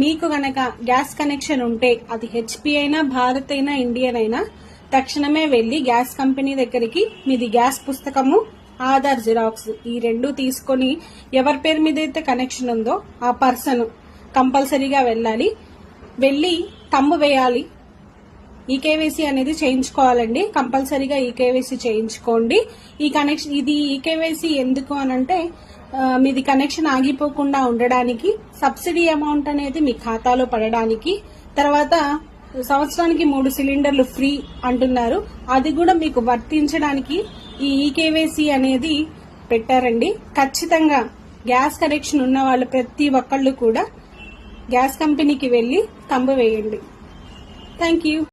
మీకు గనక gas connection ఉంటే అది హెచ్పి అయినా భారత్ అయినా ఇండియన్ అయినా తక్షణమే వెళ్ళి గ్యాస్ కంపెనీ దగ్గరికి మీది గ్యాస్ పుస్తకము ఆధార్ జిరాక్స్ ఈ రెండు తీసుకొని ఎవరి పేరు మీద అయితే కనెక్షన్ ఉందో ఆ పర్సన్ కంపల్సరీగా వెళ్ళాలి. వెళ్ళి తమ్ము వేయాలి. ఈకేవైసీ అనేది చేయించుకోవాలండి. కంపల్సరీగా ఈకేవైసీ చేయించుకోండి. ఈ కనెక్షన్ ఇది ఈకేవైసీ ఎందుకు అనంటే అంటే మీది కనెక్షన్ ఆగిపోకుండా ఉండడానికి సబ్సిడీ అమౌంట్ అనేది మీ ఖాతాలో పడడానికి తర్వాత సంవత్సరానికి మూడు సిలిండర్లు ఫ్రీ అంటున్నారు. అది కూడా మీకు వర్తించడానికి ఈ ఈకేవైసీ అనేది పెట్టారండి. ఖచ్చితంగా గ్యాస్ కనెక్షన్ ఉన్న వాళ్ళు ప్రతి ఒక్కళ్ళు కూడా గ్యాస్ కంపెనీకి వెళ్ళి తంబు వేయండి. Thank you